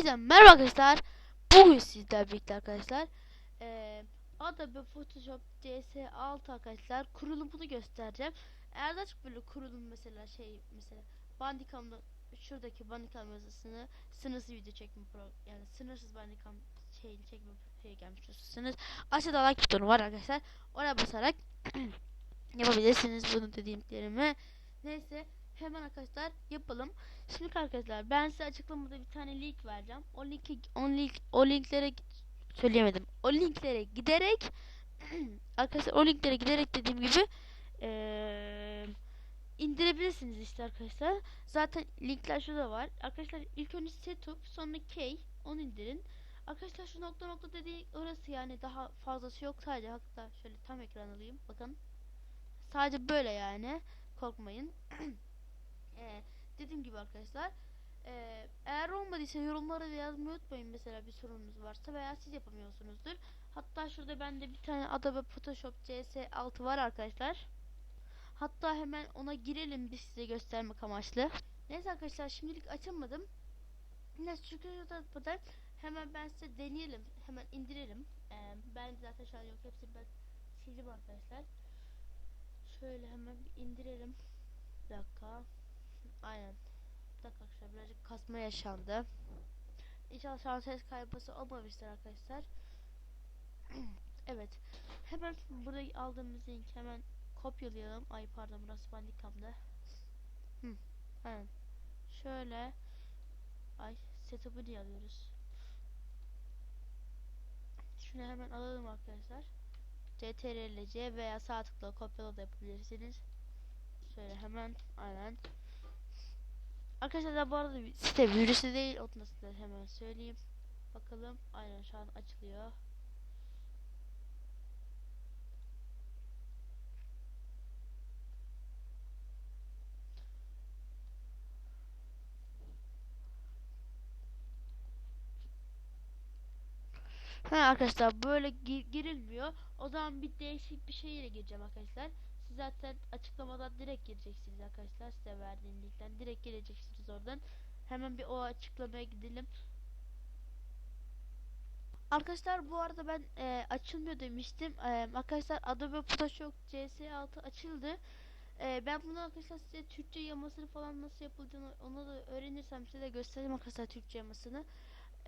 Hepinize merhaba arkadaşlar. Bugün sizlerle birlikte arkadaşlar. Eee Adobe Photoshop CS6 arkadaşlar kurulumunu göstereceğim. Eğer çok böyle kurulum mesela şey mesela Bandicam'da şuradaki Bandicam yazısını sınırsız video çekme pro yani sınırsız Bandicam şey çekme şey gelmiş olursanız aşağıda like butonu var arkadaşlar. Oraya basarak yapabilirsiniz bunu dediklerimi. Neyse hemen arkadaşlar yapalım. Şimdi arkadaşlar ben size açıklamada bir tane link vereceğim. O linki o link o linklere söyleyemedim. O linklere giderek arkadaşlar o linklere giderek dediğim gibi eee, indirebilirsiniz işte arkadaşlar. Zaten linkler şurada var. Arkadaşlar ilk önce setup sonra key onu indirin. Arkadaşlar şu nokta nokta dediği orası yani daha fazlası yok sadece hatta şöyle tam ekran alayım bakın. Sadece böyle yani korkmayın. Eee dediğim gibi arkadaşlar eee, eğer olmadıysa yorumlara da yazmayı unutmayın mesela bir sorunuz varsa veya siz yapamıyorsunuzdur. Hatta şurada bende bir tane Adobe Photoshop CS6 var arkadaşlar. Hatta hemen ona girelim biz size göstermek amaçlı. Neyse arkadaşlar şimdilik açamadım. Neyse çünkü burada hemen ben size deneyelim. Hemen indirelim. Eee, ben zaten şu an yok hepsini ben sildim arkadaşlar. Şöyle hemen bir indirelim. Bir dakika. Aynen. Bir dakika arkadaşlar birazcık kasma yaşandı. İnşallah şu an ses kaybısı olmamıştır arkadaşlar. evet. Hemen burada aldığımız link hemen kopyalayalım. Ay pardon burası Bandicam'da. Hı. Şöyle. Ay setup'ı diye alıyoruz. Şunu hemen alalım arkadaşlar. CTRL C veya sağ tıkla kopyala da yapabilirsiniz. Şöyle hemen aynen. Arkadaşlar da bu arada site virüsü değil onu da hemen söyleyeyim. Bakalım aynen şu an açılıyor. Ha arkadaşlar böyle gi- girilmiyor. O zaman bir değişik bir şeyle gireceğim arkadaşlar. Siz zaten açıklamadan direkt gireceksiniz arkadaşlar. Size verdiğim linkten direkt gireceksiniz oradan. Hemen bir o açıklamaya gidelim. Arkadaşlar bu arada ben e, açılmıyor demiştim. E, arkadaşlar Adobe Photoshop CS6 açıldı. E, ben bunu arkadaşlar size Türkçe yamasını falan nasıl yapıldığını onu da öğrenirsem size de göstereyim arkadaşlar Türkçe yamasını.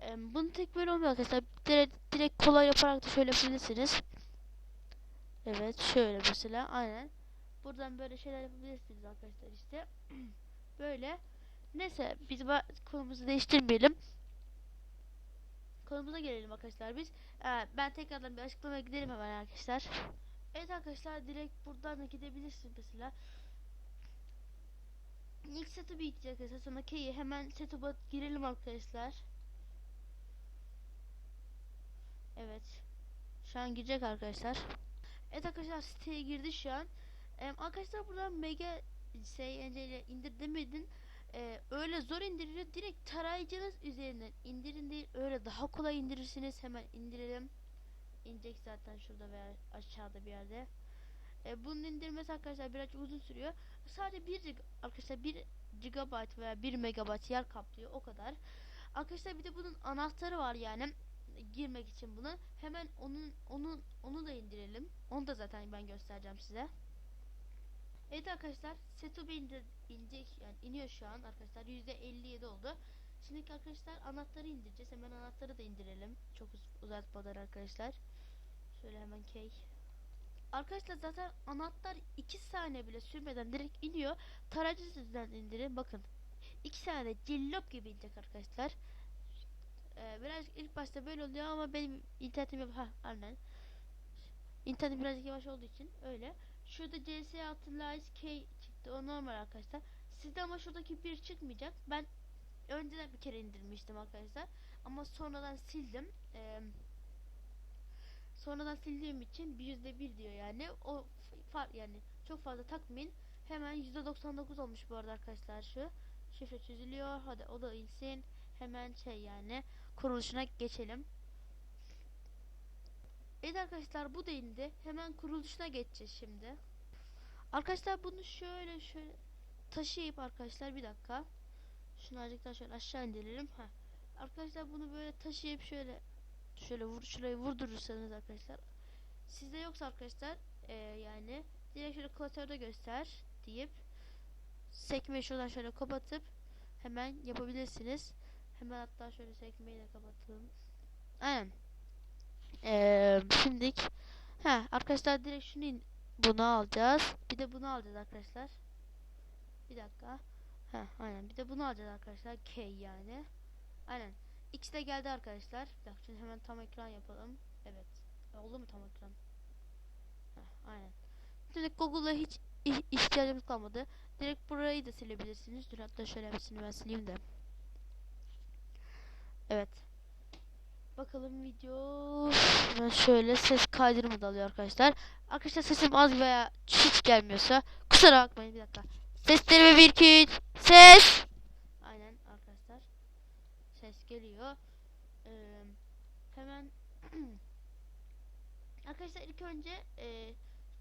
E, bunu tek böyle olmuyor arkadaşlar. Direkt, direkt kolay yaparak da şöyle yapabilirsiniz. Evet şöyle mesela aynen. Buradan böyle şeyler yapabilirsiniz arkadaşlar işte. böyle. Neyse biz konumuzu değiştirmeyelim. Konumuza gelelim arkadaşlar biz. Ee, ben tekrardan bir açıklamaya gidelim hemen arkadaşlar. Evet arkadaşlar direkt buradan da gidebilirsiniz mesela. İlk setup'ı gidecek arkadaşlar. Sonra key'i hemen setup'a girelim arkadaşlar. Evet. Şu an girecek arkadaşlar. Evet arkadaşlar siteye girdi şu an. Ee, arkadaşlar buradan mega şey ile indir demedin. Ee, öyle zor indirilir. Direkt tarayıcınız üzerinden indirin değil. Öyle daha kolay indirirsiniz. Hemen indirelim. İnecek zaten şurada veya aşağıda bir yerde. Ee, bunun indirmesi arkadaşlar biraz uzun sürüyor. Sadece 1 gig- arkadaşlar 1 GB veya 1 MB yer kaplıyor o kadar. Arkadaşlar bir de bunun anahtarı var yani girmek için bunu. Hemen onun onun onu da indirelim. Onu da zaten ben göstereceğim size. Evet arkadaşlar setup indir, inecek yani iniyor şu an arkadaşlar %57 oldu. Şimdi arkadaşlar anahtarı indireceğiz. Hemen anahtarı da indirelim. Çok uz- uzatmadan arkadaşlar. Şöyle hemen key. Arkadaşlar zaten anahtar 2 saniye bile sürmeden direkt iniyor. Tarayıcı sizden indirin. Bakın. 2 saniye cillop gibi inecek arkadaşlar. Ee, biraz ilk başta böyle oluyor ama benim internetim yap- ha aynen. İnternet birazcık yavaş olduğu için öyle. Şurada CS6 Lies K çıktı. O normal arkadaşlar. Sizde ama şuradaki bir çıkmayacak. Ben önceden bir kere indirmiştim arkadaşlar. Ama sonradan sildim. Ee, sonradan sildiğim için yüzde bir diyor yani. O far yani çok fazla takmayın. Hemen yüzde 99 olmuş bu arada arkadaşlar şu. Şifre çözülüyor. Hadi o da insin. Hemen şey yani kuruluşuna geçelim. Evet arkadaşlar bu da indi. Hemen kuruluşuna geçeceğiz şimdi. Arkadaşlar bunu şöyle şöyle taşıyıp arkadaşlar bir dakika. Şunu azıcık daha şöyle aşağı indirelim. Heh. Arkadaşlar bunu böyle taşıyıp şöyle şöyle vur şurayı vurdurursanız arkadaşlar sizde yoksa arkadaşlar e, yani direkt şöyle klasörde göster deyip sekmeyi şuradan şöyle kapatıp hemen yapabilirsiniz. Hemen hatta şöyle sekmeyi de kapatalım. Aynen. Ee, şimdilik ha arkadaşlar direkt şunu bunu alacağız. Bir de bunu alacağız arkadaşlar. Bir dakika. Ha aynen. Bir de bunu alacağız arkadaşlar. K yani. Aynen. İkisi de geldi arkadaşlar. Bir dakika şimdi hemen tam ekran yapalım. Evet. Oldu mu tam ekran? Heh, aynen. Şimdi Google'a hiç ihtiyacımız kalmadı. Direkt burayı da silebilirsiniz. Dur hatta şöyle hepsini ben sileyim de. Evet. Bakalım video ben şöyle ses kaydırımı da alıyor arkadaşlar. Arkadaşlar sesim az veya hiç gelmiyorsa kusura bakmayın bir dakika. Seslerime bir iki ses. Aynen arkadaşlar. Ses geliyor. Ee, hemen arkadaşlar ilk önce e,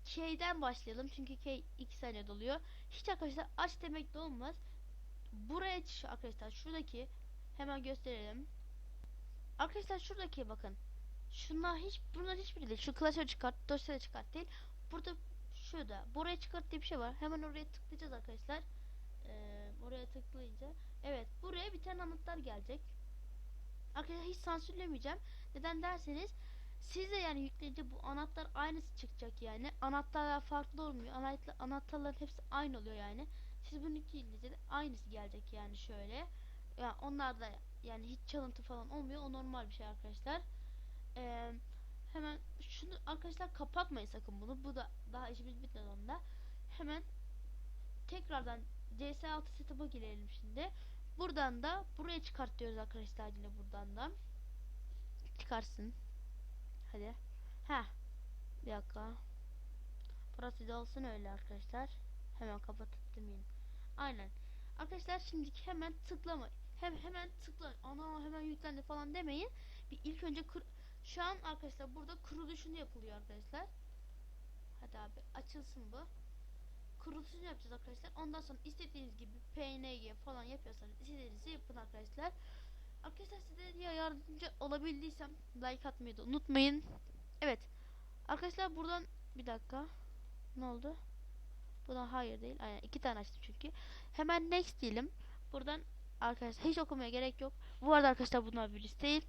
K'den başlayalım çünkü K 2 saniye doluyor. Hiç arkadaşlar aç demek de olmaz. Buraya arkadaşlar şuradaki hemen gösterelim. Arkadaşlar şuradaki bakın. Şunlar hiç bunlar hiçbiri değil. Şu klasör çıkart, dosya çıkart değil. Burada şurada buraya çıkart diye bir şey var. Hemen oraya tıklayacağız arkadaşlar. Ee, oraya tıklayınca evet buraya bir tane anahtar gelecek. Arkadaşlar hiç sansürlemeyeceğim. Neden derseniz size yani yükleyince bu anahtar aynısı çıkacak yani. Anahtarlar farklı olmuyor. Anahtar, anahtarların hepsi aynı oluyor yani. Siz bunu yükleyince aynısı gelecek yani şöyle. Yani onlar da yani hiç çalıntı falan olmuyor. O normal bir şey arkadaşlar. Ee, hemen şunu arkadaşlar kapatmayın sakın bunu. Bu da daha işimiz bitmedi onda. Hemen tekrardan CS6 setup'a girelim şimdi. Buradan da buraya çıkart diyoruz arkadaşlar yine buradan da. Çıkarsın. Hadi. Ha. Bir dakika. Burası da olsun öyle arkadaşlar. Hemen kapattım yine. Aynen. Arkadaşlar şimdiki hemen tıklama. Hem hemen tıkla. Ana hemen yüklendi falan demeyin. Bir ilk önce kur şu an arkadaşlar burada kuruluşunu yapılıyor arkadaşlar. Hadi abi açılsın bu. Kuruluşunu yapacağız arkadaşlar. Ondan sonra istediğiniz gibi PNG falan yapıyorsanız istediğinizi yapın arkadaşlar. Arkadaşlar size ya yardımcı olabildiysem like atmayı da unutmayın. Evet. Arkadaşlar buradan bir dakika. Ne oldu? Buna hayır değil. Aynen iki tane açtım çünkü. Hemen next diyelim. Buradan arkadaşlar hiç okumaya gerek yok. Bu arada arkadaşlar bunlar virüs değil.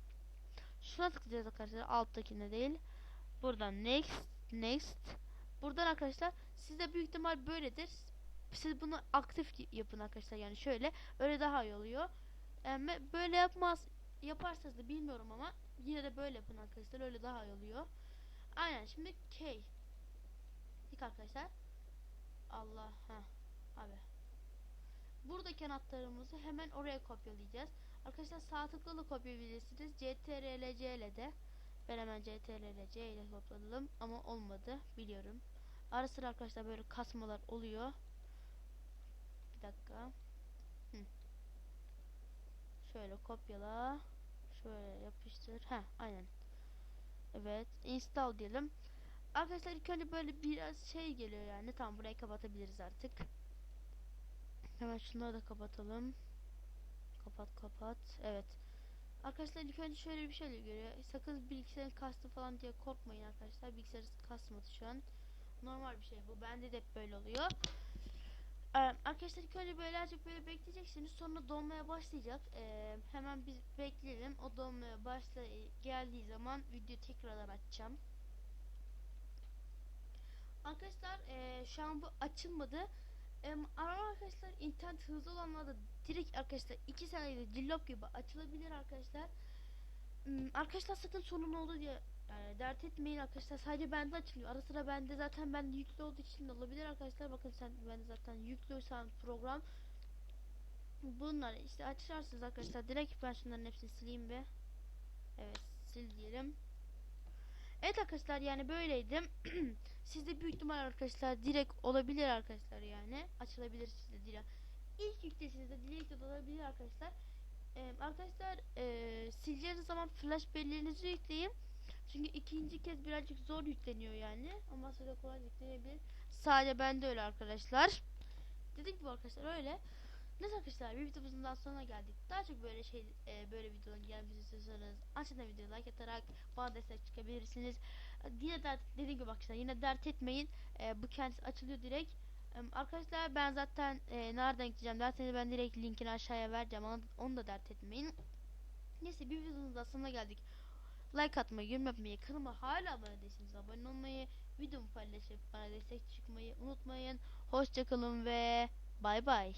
Şuna tıklayacağız arkadaşlar. Alttakine değil. Buradan next, next. Buradan arkadaşlar sizde büyük ihtimal böyledir. Siz bunu aktif yapın arkadaşlar. Yani şöyle öyle daha iyi oluyor. Ama böyle yapmaz yaparsanız da bilmiyorum ama yine de böyle yapın arkadaşlar. Öyle daha iyi oluyor. Aynen şimdi K. Dik arkadaşlar. Allah ha. Buradaki anahtarımızı hemen oraya kopyalayacağız. Arkadaşlar sağ tıkla kopyalayabilirsiniz. CTRL-C ile de. Ben hemen CTRL-C ile kopyaladım ama olmadı biliyorum. Ara sıra arkadaşlar böyle kasmalar oluyor. Bir dakika. Hı. Şöyle kopyala. Şöyle yapıştır. Ha, aynen. Evet, install diyelim. Arkadaşlar ilk önce böyle biraz şey geliyor yani. Tamam burayı kapatabiliriz artık. Hemen şunları da kapatalım. Kapat kapat. Evet. Arkadaşlar ilk önce şöyle bir şey geliyor. Sakın bilgisayarın kastı falan diye korkmayın arkadaşlar. Bilgisayarı kasmadı şu an. Normal bir şey bu. Bende de hep böyle oluyor. Ee, arkadaşlar ilk önce böyle azıcık böyle bekleyeceksiniz. Sonra donmaya başlayacak. Ee, hemen biz bekleyelim. O donmaya başla geldiği zaman video tekrardan açacağım. Arkadaşlar ee, şu an bu açılmadı. Ama arkadaşlar internet hızlı olanlar da direkt arkadaşlar 2 saniyede cillop gibi açılabilir arkadaşlar. Hmm, arkadaşlar sakın sorun oldu diye yani dert etmeyin arkadaşlar sadece bende açılıyor. Ara sıra bende zaten bende yüklü olduğu için olabilir arkadaşlar. Bakın sen bende zaten yüklüysen program bunlar işte açarsınız arkadaşlar. Direkt ben şunların hepsini sileyim be. Evet sil diyelim. Evet arkadaşlar yani böyleydi. Sizde büyük ihtimal arkadaşlar direkt olabilir arkadaşlar yani. Açılabilir sizde direkt. İlk yüklediğinizde direkt olabilir arkadaşlar. Ee, arkadaşlar ee, sileceğiniz zaman flash belleğinizi yükleyin. Çünkü ikinci kez birazcık zor yükleniyor yani. Ama size kolay yüklenebilir. Sadece bende öyle arkadaşlar. Dedik bu arkadaşlar öyle. Neyse arkadaşlar bir videomuzun daha sonuna geldik. Daha çok böyle şey e, böyle videoların gelmesini istiyorsanız aşağıdan videoya like atarak bana destek çıkabilirsiniz. Yine dert dediğim gibi arkadaşlar yine dert etmeyin. E, bu kendisi açılıyor direkt. E, arkadaşlar ben zaten e, nereden gideceğim derseniz ben direkt linkini aşağıya vereceğim. Onu, onu da dert etmeyin. Neyse bir videomuzun daha sonuna geldik. Like atmayı, yorum yapmayı, kanalıma hala abone değilseniz abone olmayı, videomu paylaşıp bana destek çıkmayı unutmayın. Hoşçakalın ve bay bay.